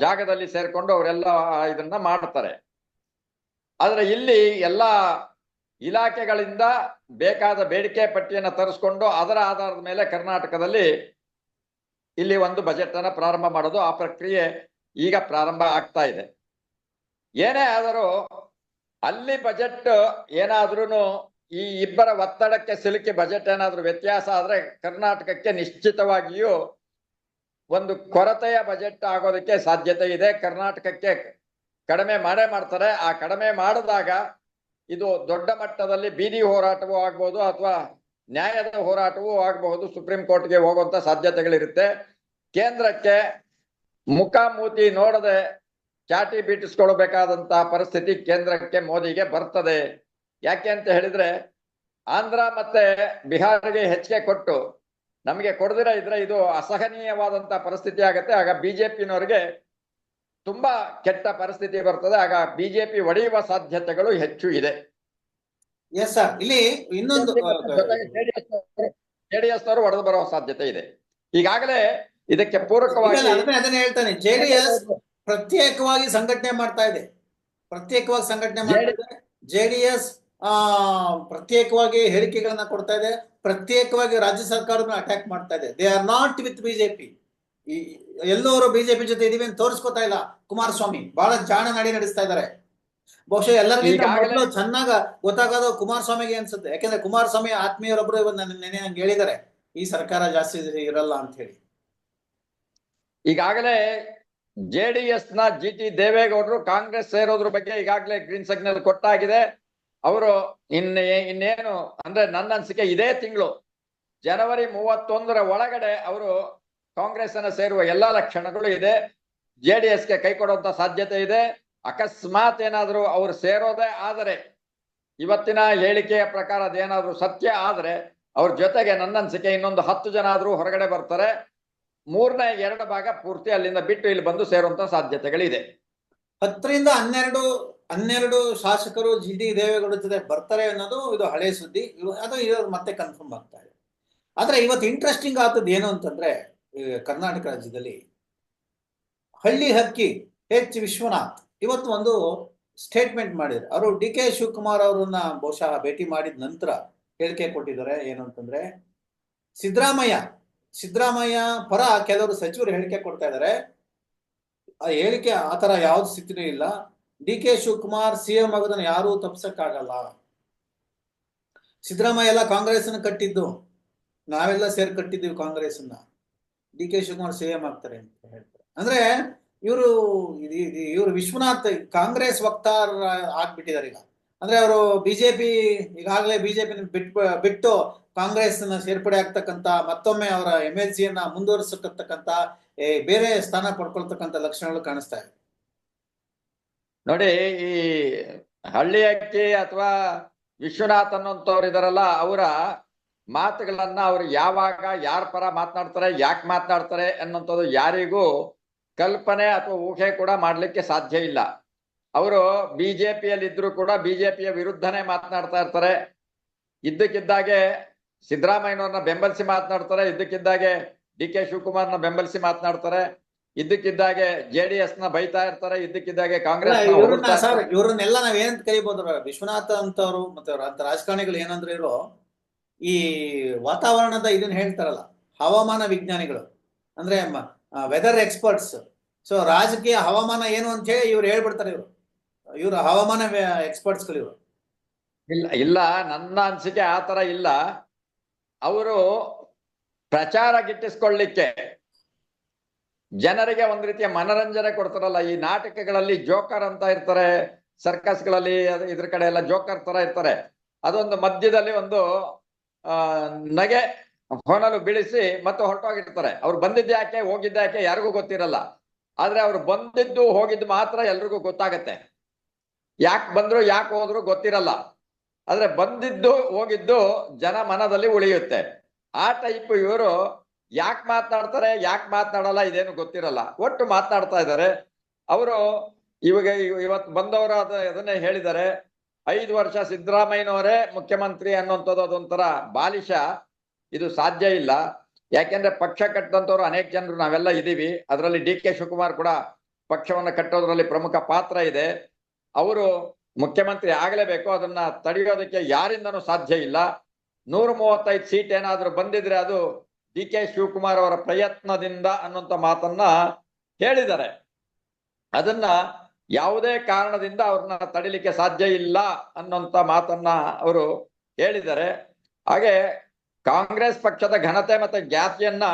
ಜಾಗದಲ್ಲಿ ಸೇರ್ಕೊಂಡು ಅವರೆಲ್ಲ ಇದನ್ನ ಮಾಡ್ತಾರೆ. ಆದ್ರೆ ಇಲ್ಲಿ ಎಲ್ಲ ಇಲಾಖೆಗಳಿಂದ ಬೇಕಾದ ಬೇಡಿಕೆ ಪಟ್ಟಿಯನ್ನು ತರಿಸ್ಕೊಂಡು ಅದರ ಆಧಾರದ ಮೇಲೆ ಕರ್ನಾಟಕದಲ್ಲಿ ಇಲ್ಲಿ ಒಂದು ಬಜೆಟ್ ಅನ್ನು ಪ್ರಾರಂಭ ಮಾಡೋದು ಆ ಪ್ರಕ್ರಿಯೆ ಈಗ ಪ್ರಾರಂಭ ಆಗ್ತಾ ಇದೆ. ಏನೇ ಆದರೂ ಅಲ್ಲಿ ಬಜೆಟ್ ಏನಾದ್ರೂ ಈ ಇಬ್ಬರ ಒತ್ತಡಕ್ಕೆ ಸಿಲುಕಿ ಬಜೆಟ್ ಏನಾದರೂ ವ್ಯತ್ಯಾಸ ಆದ್ರೆ ಕರ್ನಾಟಕಕ್ಕೆ ನಿಶ್ಚಿತವಾಗಿಯೂ ಒಂದು ಕೊರತೆಯ ಬಜೆಟ್ ಆಗೋದಕ್ಕೆ ಸಾಧ್ಯತೆ ಇದೆ. ಕರ್ನಾಟಕಕ್ಕೆ ಕಡಿಮೆ ಮಾಡೇ ಮಾಡ್ತಾರೆ. ಆ ಕಡಿಮೆ ಮಾಡಿದಾಗ ಇದು ದೊಡ್ಡ ಮಟ್ಟದಲ್ಲಿ ಬೀದಿ ಹೋರಾಟವೂ ಆಗ್ಬಹುದು ಅಥವಾ ನ್ಯಾಯದ ಹೋರಾಟವೂ ಆಗಬಹುದು ಸುಪ್ರೀಂ ಕೋರ್ಟ್ಗೆ ಹೋಗುವಂತ ಸಾಧ್ಯತೆಗಳಿರುತ್ತೆ. ಕೇಂದ್ರಕ್ಕೆ ಮುಖ ಮೂತಿ ನೋಡದೆ ಚಾಟಿ ಬೀಟಿಸ್ಕೊಳ್ಬೇಕಾದಂತಹ ಪರಿಸ್ಥಿತಿ ಕೇಂದ್ರಕ್ಕೆ ಮೋದಿಗೆ ಬರ್ತದೆ. ಯಾಕೆ ಅಂತ ಹೇಳಿದ್ರೆ ಆಂಧ್ರ ಮತ್ತೆ ಬಿಹಾರಿಗೆ ಹೆಚ್ಚಿಗೆ ಕೊಟ್ಟು ನಮಗೆ ಕೊಡದಿರ ಇದ್ರೆ ಇದು ಅಸಹನೀಯವಾದಂತಹ ಪರಿಸ್ಥಿತಿ ಆಗತ್ತೆ. ಆಗ ಬಿಜೆಪಿನವರಿಗೆ ತುಂಬಾ ಕೆಟ್ಟ ಪರಿಸ್ಥಿತಿ ಬರ್ತದೆ. ಆಗ ಬಿಜೆಪಿ ಒಡೆಯುವ ಸಾಧ್ಯತೆಗಳು ಹೆಚ್ಚು ಇದೆ. ಎಸ್ ಸರ್ ಇಲ್ಲಿ ಇನ್ನೊಂದು ಜೆಡಿಎಸ್ ಅವರು ಒಡೆದು ಬರುವ ಸಾಧ್ಯತೆ ಇದೆ. ಈಗಾಗಲೇ ಇದಕ್ಕೆ ಪೂರಕವಾಗಿ ಅದನ್ನ ಹೇಳ್ತಾನೆ. ಜೆಡಿಎಸ್ ಪ್ರತ್ಯೇಕವಾಗಿ ಸಂಘಟನೆ ಮಾಡ್ತಾ ಇದೆ. ಪ್ರತ್ಯೇಕವಾಗಿ ಸಂಘಟನೆ ಮಾಡ್ತಾ ಇದೆ. ಜೆಡಿಎಸ್ ಆ ಪ್ರತ್ಯೇಕವಾಗಿ ಹೇಳಿಕೆಗಳನ್ನ ಕೊಡ್ತಾ ಇದೆ. ಪ್ರತ್ಯೇಕವಾಗಿ ರಾಜ್ಯ ಸರ್ಕಾರವನ್ನು ಅಟ್ಯಾಕ್ ಮಾಡ್ತಾ ಇದೆ. They are not with BJP ಈ ಎಲ್ಲೋರು ಬಿಜೆಪಿ ಜೊತೆ ಇದೀವಿ ಅಂತ ತೋರಿಸ್ಕೊತಾ ಇಲ್ಲ ಕುಮಾರಸ್ವಾಮಿ. ಬಹಳ ಜಾಣ ನಡಿ ನಡೆಸ್ತಾ ಇದ್ದಾರೆ. ಬಹುಶಃ ಎಲ್ಲರಿಗೂ ಚೆನ್ನಾಗ ಗೊತ್ತಾಗೋದು ಕುಮಾರಸ್ವಾಮಿಗೆ ಅನ್ಸುತ್ತೆ. ಯಾಕಂದ್ರೆ ಕುಮಾರಸ್ವಾಮಿ ಆತ್ಮೀಯರೊಬ್ರು ನನ್ನ ನೆನೆ ನಂಗೆ ಹೇಳಿದ್ದಾರೆ. ಈ ಸರ್ಕಾರ ಜಾಸ್ತಿ ಇರಲ್ಲ ಅಂತ ಹೇಳಿ. ಈಗಾಗಲೇ ಜೆಡಿಎಸ್ನ ಜಿ ಟಿ ದೇವೇಗೌಡರು ಕಾಂಗ್ರೆಸ್ ಸೇರೋದ್ರ ಬಗ್ಗೆ ಈಗಾಗಲೇ ಗ್ರೀನ್ ಸಿಗ್ನಲ್ ಕೊಟ್ಟಾಗಿದೆ. ಅವರು ಇನ್ನೇ ಇನ್ನೇನು ಅಂದ್ರೆ ನನ್ನ ಅನ್ಸಿಕೆ ಇದೇ ತಿಂಗಳು. ಜನವರಿ ಮೂವತ್ತೊಂದರ ಒಳಗಡೆ ಅವರು ಕಾಂಗ್ರೆಸ್ ಅನ್ನ ಸೇರುವ ಎಲ್ಲಾ ಲಕ್ಷಣಗಳು ಇದೆ. ಜೆಡಿಎಸ್ಗೆ ಕೈ ಕೊಡುವಂತ ಸಾಧ್ಯತೆ ಇದೆ. ಅಕಸ್ಮಾತ್ ಏನಾದರೂ ಅವ್ರು ಸೇರೋದೇ ಆದರೆ, ಇವತ್ತಿನ ಹೇಳಿಕೆಯ ಪ್ರಕಾರ ಅದೇನಾದ್ರೂ ಸತ್ಯ ಆದರೆ ಅವ್ರ ಜೊತೆಗೆ ನನ್ನ ಅನಿಸಿಕೆ ಇನ್ನೊಂದು ಹತ್ತು ಜನ ಆದ್ರೂ ಹೊರಗಡೆ ಬರ್ತಾರೆ. ಮೂರನೇ, ಎರಡು ಭಾಗ ಪೂರ್ತಿ ಅಲ್ಲಿಂದ ಬಿಟ್ಟು ಇಲ್ಲಿ ಬಂದು ಸೇರುವಂತ ಸಾಧ್ಯತೆಗಳಿದೆ. ಹತ್ತರಿಂದ ಹನ್ನೆರಡು ಹನ್ನೆರಡು ಶಾಸಕರು ಜಿ ಡಿ ದೇವೇಗೌಡ ಜೊತೆ ಬರ್ತಾರೆ ಅನ್ನೋದು ಇದು ಹಳೆ ಸುದ್ದಿ. ಅದು ಮತ್ತೆ ಕನ್ಫರ್ಮ್ ಆಗ್ತಾ ಇದೆ. ಆದ್ರೆ ಇವತ್ತು ಇಂಟ್ರೆಸ್ಟಿಂಗ್ ಆದದ್ದು ಏನು ಅಂತಂದ್ರೆ ಕರ್ನಾಟಕ ರಾಜ್ಯದಲ್ಲಿ ಹಳ್ಳಿ ಹಕ್ಕಿ ಎಚ್ ವಿಶ್ವನಾಥ್ ಇವತ್ತು ಒಂದು ಸ್ಟೇಟ್ಮೆಂಟ್ ಮಾಡಿದ್ರು. ಅವರು ಡಿ ಕೆ ಶಿವಕುಮಾರ್ ಅವರನ್ನ ಬಹುಶಃ ಭೇಟಿ ಮಾಡಿದ ನಂತರ ಹೇಳಿಕೆ ಕೊಟ್ಟಿದ್ದಾರೆ. ಏನು ಅಂತಂದ್ರೆ, ಸಿದ್ದರಾಮಯ್ಯ ಸಿದ್ದರಾಮಯ್ಯ ಪರ ಕೆಲವರು ಸಚಿವರು ಹೇಳಿಕೆ ಕೊಡ್ತಾ ಇದ್ದಾರೆ. ಆ ಹೇಳಿಕೆ ಆತರ ಯಾವ್ದು ಸ್ಥಿತಿನೂ ಇಲ್ಲ. ಡಿ ಕೆ ಶಿವಕುಮಾರ್ ಸಿಎಂ ಆಗೋದನ್ನ ಯಾರೂ ತಪ್ಸಕ್ಕಾಗಲ್ಲ. ಸಿದ್ದರಾಮಯ್ಯ ಎಲ್ಲ ಕಾಂಗ್ರೆಸ್ ಕಟ್ಟಿದ್ದು. ನಾವೆಲ್ಲ ಸೇರ್ ಕಟ್ಟಿದ್ದೀವಿ Congress D K Shivakumar CM ಆಗ್ತಾರೆ ಅಂತ ಹೇಳ್ತಾರೆ. ಅಂದ್ರೆ ಇವರು ಇವರು ವಿಶ್ವನಾಥ್ ಕಾಂಗ್ರೆಸ್ ವಕ್ತಾರ ಆಗ್ಬಿಟ್ಟಿದ್ದಾರೆ ಈಗ. ಅಂದ್ರೆ ಅವರು ಬಿಜೆಪಿ ಈಗಾಗಲೇ ಬಿಜೆಪಿ ಬಿಟ್ಟು ಕಾಂಗ್ರೆಸ್ ಸೇರ್ಪಡೆ ಆಗ್ತಕ್ಕಂತ ಮತ್ತೊಮ್ಮೆ ಅವರ ಎಂ ಎಲ್ ಸಿಯನ್ನ ಮುಂದುವರಿಸತಕ್ಕಂತ ಬೇರೆ ಸ್ಥಾನ ಪಡ್ಕೊಳ್ತಕ್ಕಂತ ಲಕ್ಷಣಗಳು ಕಾಣಿಸ್ತಾ ಇದೆ. ನೋಡಿ, ಈ ಹಳ್ಳಿ ಅಕ್ಕಿ ಅಥವಾ ವಿಶ್ವನಾಥ್ ಅನ್ನೋಂಥವ್ರು ಇದಾರಲ್ಲ, ಅವರ ಮಾತುಗಳನ್ನ ಅವರು ಯಾವಾಗ ಯಾರ ಪರ ಮಾತನಾಡ್ತಾರೆ ಯಾಕೆ ಮಾತನಾಡ್ತಾರೆ ಅನ್ನೋಂಥದ್ದು ಯಾರಿಗೂ ಕಲ್ಪನೆ ಅಥವಾ ಊಹೆ ಕೂಡ ಮಾಡ್ಲಿಕ್ಕೆ ಸಾಧ್ಯ ಇಲ್ಲ ಅವರು ಬಿಜೆಪಿಯಲ್ಲಿ ಇದ್ರು ಕೂಡ ಬಿಜೆಪಿಯ ವಿರುದ್ಧನೇ ಮಾತನಾಡ್ತಾ ಇರ್ತಾರೆ ಇದ್ದಕ್ಕಿದ್ದಾಗೆ ಸಿದ್ದರಾಮಯ್ಯನವ್ರನ್ನ ಬೆಂಬಲಿಸಿ ಮಾತನಾಡ್ತಾರೆ ಇದ್ದಕ್ಕಿದ್ದಾಗೆ ಡಿ ಕೆ ಶಿವಕುಮಾರ್ನ ಬೆಂಬಲಿಸಿ ಮಾತನಾಡ್ತಾರೆ ಇದ್ದಕ್ಕಿದ್ದಾಗೆ ಜೆಡಿಎಸ್ನ ಬೈತಾ ಇರ್ತಾರೆ ಇದ್ದಕ್ಕಿದ್ದಾಗೆ ಕಾಂಗ್ರೆಸ್. ಇವ್ರನ್ನೆಲ್ಲ ನಾವ್ ಏನಂತ ಕರಿಬಹುದು ವಿಶ್ವನಾಥ್ ಅಂತವ್ರು ಮತ್ತೆ ಅವ್ರ ಅಂತ ರಾಜಕಾರಣಿಗಳು ಏನಂದ್ರೆ ಇವರು ಈ ವಾತಾವರಣದ ಇದನ್ನ ಹೇಳ್ತಾರಲ್ಲ, ಹವಾಮಾನ ವಿಜ್ಞಾನಿಗಳು. ಅಂದ್ರೆ ವೆದರ್ ಎಕ್ಸ್ಪರ್ಟ್ಸ್ ಸೊ ರಾಜಕೀಯ ಹವಾಮಾನ ಏನು ಅಂತ ಹೇಳಿ ಇವ್ರು ಹೇಳ್ಬಿಡ್ತಾರೆ ಇವರು. ಇವರು ಹವಾಮಾನ ಎಕ್ಸ್ಪರ್ಟ್ಸ್ ಇವರು. ಇಲ್ಲ ಇಲ್ಲ, ನನ್ನ ಅನಿಸಿಕೆ ಆ ತರ ಇಲ್ಲ. ಅವರು ಪ್ರಚಾರ ಗಿಟ್ಟಿಸ್ಕೊಳ್ಳಿಕ್ಕೆ ಜನರಿಗೆ ಒಂದ್ ರೀತಿಯ ಮನರಂಜನೆ ಕೊಡ್ತಾರಲ್ಲ, ಈ ನಾಟಕಗಳಲ್ಲಿ ಜೋಕರ್ ಅಂತ ಇರ್ತಾರೆ ಸರ್ಕಸ್ಗಳಲ್ಲಿ ಇದ್ರ ಕಡೆ ಎಲ್ಲ ಜೋಕರ್ ತರ ಇರ್ತಾರೆ. ಅದೊಂದು ಮಧ್ಯದಲ್ಲಿ ಒಂದು ಆ, ನಗೆ ಹೊನಲು ಬೀಳಿಸಿ ಮತ್ತೆ ಹೊರಟೋಗಿರ್ತಾರೆ. ಅವ್ರು ಬಂದಿದ್ದ ಯಾಕೆ, ಹೋಗಿದ್ದ ಯಾಕೆ ಯಾರಿಗೂ ಗೊತ್ತಿರಲ್ಲ. ಆದ್ರೆ ಅವ್ರು ಬಂದಿದ್ದು, ಹೋಗಿದ್ದು ಮಾತ್ರ ಎಲ್ರಿಗೂ ಗೊತ್ತಾಗತ್ತೆ. ಯಾಕೆ ಬಂದ್ರು, ಯಾಕೆ ಹೋದ್ರು ಗೊತ್ತಿರಲ್ಲ. ಆದ್ರೆ ಬಂದಿದ್ದು, ಹೋಗಿದ್ದು ಜನ ಮನದಲ್ಲಿ ಉಳಿಯುತ್ತೆ. ಆ ಟೈಪ್ ಇವರು ಯಾಕೆ ಮಾತನಾಡ್ತಾರೆ ಯಾಕೆ ಮಾತನಾಡಲ್ಲ ಇದೇನು ಗೊತ್ತಿರಲ್ಲ. ಒಟ್ಟು ಮಾತನಾಡ್ತಾ ಇದ್ದಾರೆ. ಅವರು ಇವಾಗ ಇವ್- ಇವತ್ತು ಬಂದವರು ಅದ ಅದನ್ನೇ ಹೇಳಿದ್ದಾರೆ. ಐದು ವರ್ಷ ಸಿದ್ದರಾಮಯ್ಯನವರೇ ಮುಖ್ಯಮಂತ್ರಿ ಅನ್ನುವಂಥದ್ದು ಅದೊಂಥರ ಬಾಲಿಶ. ಇದು ಸಾಧ್ಯ ಇಲ್ಲ. ಯಾಕೆಂದ್ರೆ ಪಕ್ಷ ಕಟ್ಟಿದಂಥವ್ರು ಅನೇಕ ಜನರು ನಾವೆಲ್ಲ ಇದ್ದೀವಿ ಅದರಲ್ಲಿ ಡಿ ಕೆ ಶಿವಕುಮಾರ್ ಕೂಡ ಪಕ್ಷವನ್ನು ಕಟ್ಟೋದ್ರಲ್ಲಿ ಪ್ರಮುಖ ಪಾತ್ರ ಇದೆ. ಅವರು ಮುಖ್ಯಮಂತ್ರಿ ಆಗಲೇಬೇಕು. ಅದನ್ನ ತಡೆಯೋದಕ್ಕೆ ಯಾರಿಂದನೂ ಸಾಧ್ಯ ಇಲ್ಲ. ನೂರ ಮೂವತ್ತೈದು ಸೀಟ್ ಏನಾದರೂ ಬಂದಿದ್ರೆ ಅದು ಡಿ ಕೆ ಶಿವಕುಮಾರ್ ಅವರ ಪ್ರಯತ್ನದಿಂದ ಅನ್ನುವಂಥ ಮಾತನ್ನ ಹೇಳಿದ್ದಾರೆ. ಅದನ್ನ ಯಾವುದೇ ಕಾರಣದಿಂದ ಅವ್ರನ್ನ ತಡಿಲಿಕ್ಕೆ ಸಾಧ್ಯ ಇಲ್ಲ ಅನ್ನುವಂತ ಮಾತನ್ನ ಅವರು ಹೇಳಿದ್ದಾರೆ. ಹಾಗೆ ಕಾಂಗ್ರೆಸ್ ಪಕ್ಷದ ಘನತೆ ಮತ್ತೆ ಖ್ಯಾತಿಯನ್ನ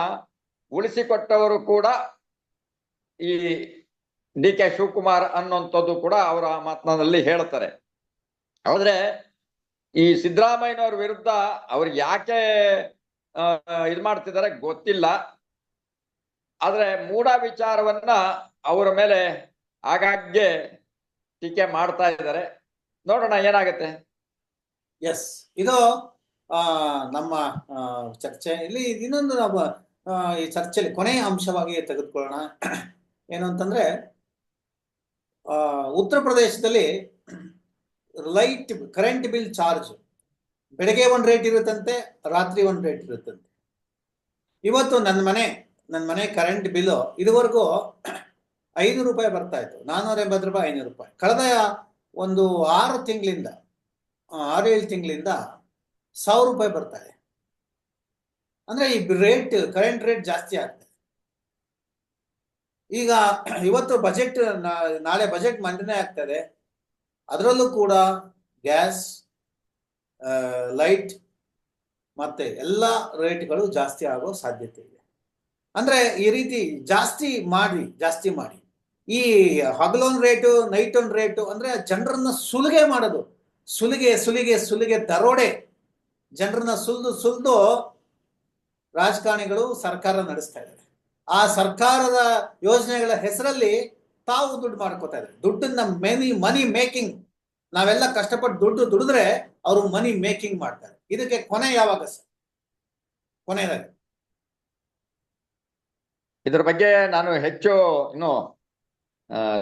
ಉಳಿಸಿಕೊಟ್ಟವರು ಕೂಡ ಈ ಡಿ ಕೆ ಶಿವಕುಮಾರ್ ಅನ್ನುವಂಥದ್ದು ಕೂಡ ಅವರ ಮಾತನಾಡಲ್ಲಿ ಹೇಳ್ತಾರೆ ಆದ್ರೆ ಈ ಸಿದ್ದರಾಮಯ್ಯನವ್ರ ವಿರುದ್ಧ ಅವ್ರು ಯಾಕೆ ಇದ್ ಮಾಡ್ತಿದ್ದಾರೆ ಗೊತ್ತಿಲ್ಲ. ಆದ್ರೆ ಮೂಢ ವಿಚಾರವನ್ನ ಅವರ ಮೇಲೆ ಆಗಾಗ್ಗೆ ಟೀಕೆ ಮಾಡ್ತಾ ಇದ್ದಾರೆ. ನೋಡೋಣ ಏನಾಗುತ್ತೆ? ಎಸ್ ಇದು ನಮ್ಮ ಚರ್ಚೆ ಇಲ್ಲಿ ಇನ್ನೊಂದು ಆ, ಈ ಚರ್ಚೆಯಲ್ಲಿ ಕೊನೆಯ ಅಂಶವಾಗಿ ತೆಗೆದುಕೊಳ್ಳೋಣ. ಏನು ಅಂತಂದ್ರೆ ಉತ್ತರ ಪ್ರದೇಶದಲ್ಲಿ ಲೈಟ್ ಕರೆಂಟ್ ಬಿಲ್ ಚಾರ್ಜ್ ಬೆಳಗ್ಗೆ ಒಂದು ರೇಟ್ ಇರುತ್ತಂತೆ ರಾತ್ರಿ ಒಂದು ರೇಟ್ ಇರುತ್ತಂತೆ. ಇವತ್ತು ನನ್ನ ಮನೆ ನನ್ನ ಮನೆ ಕರೆಂಟ್ ಬಿಲ್ ಇದುವರೆಗೂ ಐನೂರು ರೂಪಾಯಿ ಬರ್ತಾ ಇತ್ತು. ನಾನ್ನೂರ ಎಂಬತ್ತು ರೂಪಾಯಿ, ಐನೂರು ರೂಪಾಯಿ. ಕಳೆದ ಒಂದು ಆರು ತಿಂಗಳಿಂದ ಆರು ಏಳು ತಿಂಗಳಿಂದ ಸಾವಿರ ರೂಪಾಯಿ ಬರ್ತಾ ಇದೆ. ಅಂದ್ರೆ ಈ ರೇಟ್ ಕರೆಂಟ್ ರೇಟ್ ಜಾಸ್ತಿ ಆಗ್ತದೆ ಈಗ ಇವತ್ತು ಬಜೆಟ್ ನಾಳೆ ಬಜೆಟ್ ಮಂಡನೆ ಆಗ್ತದೆ ಅದರಲ್ಲೂ ಕೂಡ ಗ್ಯಾಸ್ ಲೈಟ್ ಮತ್ತೆ ಎಲ್ಲ ರೇಟ್ಗಳು ಜಾಸ್ತಿ ಆಗೋ ಸಾಧ್ಯತೆ ಇದೆ. ಅಂದ್ರೆ ಈ ರೀತಿ ಜಾಸ್ತಿ ಮಾಡಿ ಜಾಸ್ತಿ ಮಾಡಿ. ಈ ಹಗಲೊನ್ ರೇಟು ನೈಟ್ ರೇಟು ಅಂದ್ರೆ ಜನರನ್ನ ಸುಲಿಗೆ ಮಾಡೋದು. ಸುಲಿಗೆ ಸುಲಿಗೆ ಸುಲಿಗೆ ದರೋಡೆ. ಜನರನ್ನ ಸುಲಿದು ಸುಲಿದು ರಾಜಕಾರಣಿಗಳು ಸರ್ಕಾರ ನಡೆಸ್ತಾ ಇದ್ದಾರೆ. ಆ ಸರ್ಕಾರದ ಯೋಜನೆಗಳ ಹೆಸರಲ್ಲಿ ತಾವು ದುಡ್ಡು ಮಾಡ್ಕೋತಾ ಇದ್ದಾರೆ. ದುಡ್ಡನ್ನ ಮನಿ ಮನಿ ಮೇಕಿಂಗ್ ನಾವೆಲ್ಲ ಕಷ್ಟಪಟ್ಟು ದುಡ್ಡು ದುಡಿದ್ರೆ ಅವರು ಮನಿ ಮೇಕಿಂಗ್ ಮಾಡ್ತಾರೆ. ಇದಕ್ಕೆ ಕೊನೆ ಯಾವಾಗ ಸರ್? ಕೊನೆಯದಾಗಿ ಇದ್ರ ಬಗ್ಗೆ ನಾನು ಹೆಚ್ಚು ಇನ್ನು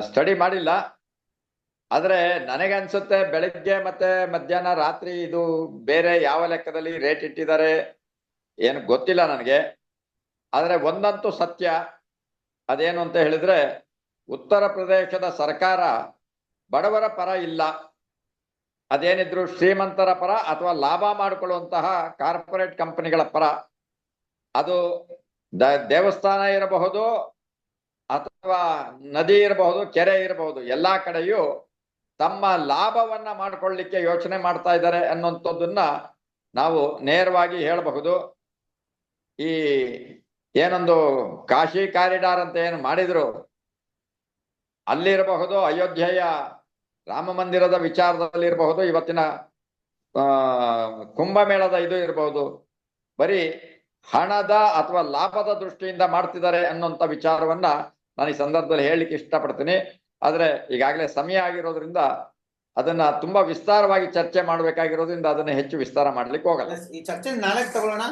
ಸ್ಟಡಿ ಮಾಡಿಲ್ಲ. ಆದ್ರೆ ನನಗನ್ಸುತ್ತೆ ಬೆಳಿಗ್ಗೆ ಮತ್ತೆ ಮಧ್ಯಾಹ್ನ ರಾತ್ರಿ ಇದು ಬೇರೆ ಯಾವ ಲೆಕ್ಕದಲ್ಲಿ ರೇಟ್ ಇಟ್ಟಿದ್ದಾರೆ ಏನು ಗೊತ್ತಿಲ್ಲ ನನಗೆ. ಆದರೆ ಒಂದಂತೂ ಸತ್ಯ. ಅದೇನು ಅಂತ ಹೇಳಿದ್ರೆ ಉತ್ತರ ಪ್ರದೇಶದ ಸರ್ಕಾರ ಬಡವರ ಪರ ಇಲ್ಲ. ಅದೇನಿದ್ರು ಶ್ರೀಮಂತರ ಪರ ಅಥವಾ ಲಾಭ ಮಾಡಿಕೊಳ್ಳುವಂತಹ ಕಾರ್ಪೊರೇಟ್ ಕಂಪನಿಗಳ ಪರ. ಅದು ದೇವಸ್ಥಾನ ಇರಬಹುದು ಅಥವಾ ನದಿ ಇರಬಹುದು, ಕೆರೆ ಇರಬಹುದು, ಎಲ್ಲಾ ಕಡೆಯೂ ತಮ್ಮ ಲಾಭವನ್ನ ಮಾಡ್ಕೊಳ್ಳಿಕ್ಕೆ ಯೋಚನೆ ಮಾಡ್ತಾ ಇದ್ದಾರೆ ಅನ್ನುವಂಥದ್ದನ್ನ ನಾವು ನೇರವಾಗಿ ಹೇಳಬಹುದು. ಈ ಏನೊಂದು ಕಾಶಿ ಕಾರಿಡಾರ್ ಅಂತ ಏನು ಮಾಡಿದ್ರು ಅಲ್ಲಿರಬಹುದು ಅಯೋಧ್ಯೆಯ ರಾಮ ಮಂದಿರದ ವಿಚಾರದಲ್ಲಿ ಇರಬಹುದು, ಇವತ್ತಿನ ಕುಂಭಮೇಳದ ಇದು ಇರಬಹುದು. ಬರೀ ಹಣದ ಅಥವಾ ಲಾಭದ ದೃಷ್ಟಿಯಿಂದ ಮಾಡ್ತಿದ್ದಾರೆ ಅನ್ನುವಂಥ ವಿಚಾರವನ್ನ ನಾನು ಈ ಸಂದರ್ಭದಲ್ಲಿ ಹೇಳಲಿಕ್ಕೆ ಇಷ್ಟಪಡ್ತೀನಿ. ಆದರೆ ಈಗಾಗಲೇ ಸಮಯ ಆಗಿರೋದ್ರಿಂದ ಅದನ್ನ ತುಂಬಾ ವಿಸ್ತಾರವಾಗಿ ಚರ್ಚೆ ಮಾಡಬೇಕಾಗಿರೋದ್ರಿಂದ ಅದನ್ನ ಹೆಚ್ಚು ವಿಸ್ತಾರ ಮಾಡ್ಲಿಕ್ಕೆ ಹೋಗಲ್ಲ. ಈ ಚರ್ಚೆ ನಾಳೆ ತಗೊಳ್ಳೋಣ.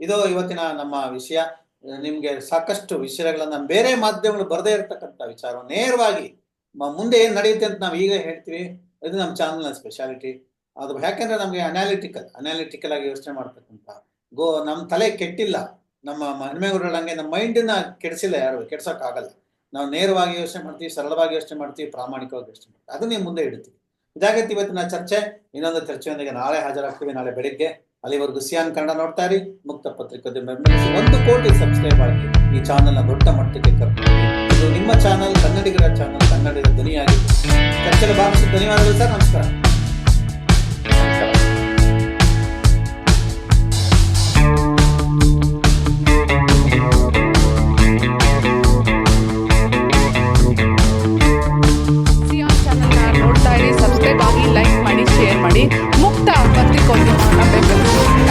ಇದು ಇವತ್ತಿನ ನಮ್ಮ ವಿಷಯ. ನಿಮ್ಗೆ ಸಾಕಷ್ಟು ವಿಷಯಗಳನ್ನ ಬೇರೆ ಮಾಧ್ಯಮಗಳು ಬರದೇ ಇರತಕ್ಕಂತ ವಿಚಾರ ನೇರವಾಗಿ ಮುಂದೆ ಏನ್ ನಡೆಯುತ್ತೆ ಅಂತ ನಾವು ಈಗ ಹೇಳ್ತೀವಿ. ಇದು ನಮ್ಮ ಚಾನಲ್ನ ಸ್ಪೆಷಾಲಿಟಿ ಅದು ಯಾಕೆಂದ್ರೆ ನಮ್ಗೆ ಅನಾಲಿಟಿಕಲ್ ಅನಾಲಿಟಿಕಲ್ ಆಗಿ ಯೋಚನೆ ಮಾಡ್ತಕ್ಕಂಥ ಗೋ, ನಮ್ ತಲೆ ಕೆಟ್ಟಿಲ್ಲ. ನಮ್ಮ ಹನುಮೇಗೌಡರಂಗೆ ನಮ್ಮ ಮೈಂಡನ್ನ ಕೆಡಿಸಿಲ್ಲ ಯಾರು ಕೆಡ್ಸಕ್ ಆಗಲ್ಲ ನಾವು ನೇರವಾಗಿ ಯೋಚನೆ ಮಾಡ್ತೀವಿ, ಸರಳವಾಗಿ ಯೋಚನೆ ಮಾಡ್ತೀವಿ, ಪ್ರಾಮಾಣಿಕವಾಗಿ ಯೋಚನೆ ಮಾಡ್ತೀವಿ. ಅದನ್ನ ಮುಂದೆ ಇಡ್ತೀವಿ ಇದಾಗತ್ತೆ ಇವತ್ತಿನ ಚರ್ಚೆ. ಇನ್ನೊಂದು ಚರ್ಚೆಯೊಂದಿಗೆ ನಾಳೆ ಹಾಜರಾಗ್ತೀವಿ. ನಾಳೆ ಬೆಳಿಗ್ಗೆ ಅಲ್ಲಿವರೆಗೂ ಸಿಯಾನ್ ಕನ್ನಡ ನೋಡ್ತಾ ಇರಿ. ಮುಕ್ತ ಬೆಂಬಲಿಸಿ ಒಂದು ಕೋಟಿ ಸಬ್ಸ್ಕ್ರೈಬ್ ಆಗಿ ಈ ಚಾನೆಲ್ನ ದೊಡ್ಡ ಮಟ್ಟಕ್ಕೆ ಕರ್ಕೊಂಡು. ಇದು ನಿಮ್ಮ ಚಾನಲ್ ಕನ್ನಡಿಗರ ಚಾನಲ್ ಕನ್ನಡಿಗರ ಧ್ವನಿಯಾಗಿದೆ ಚರ್ಚೆಗೆ ಭಾವಿಸಿ ಧನ್ಯವಾದಗಳು ಸರ್. ನಮಸ್ಕಾರ.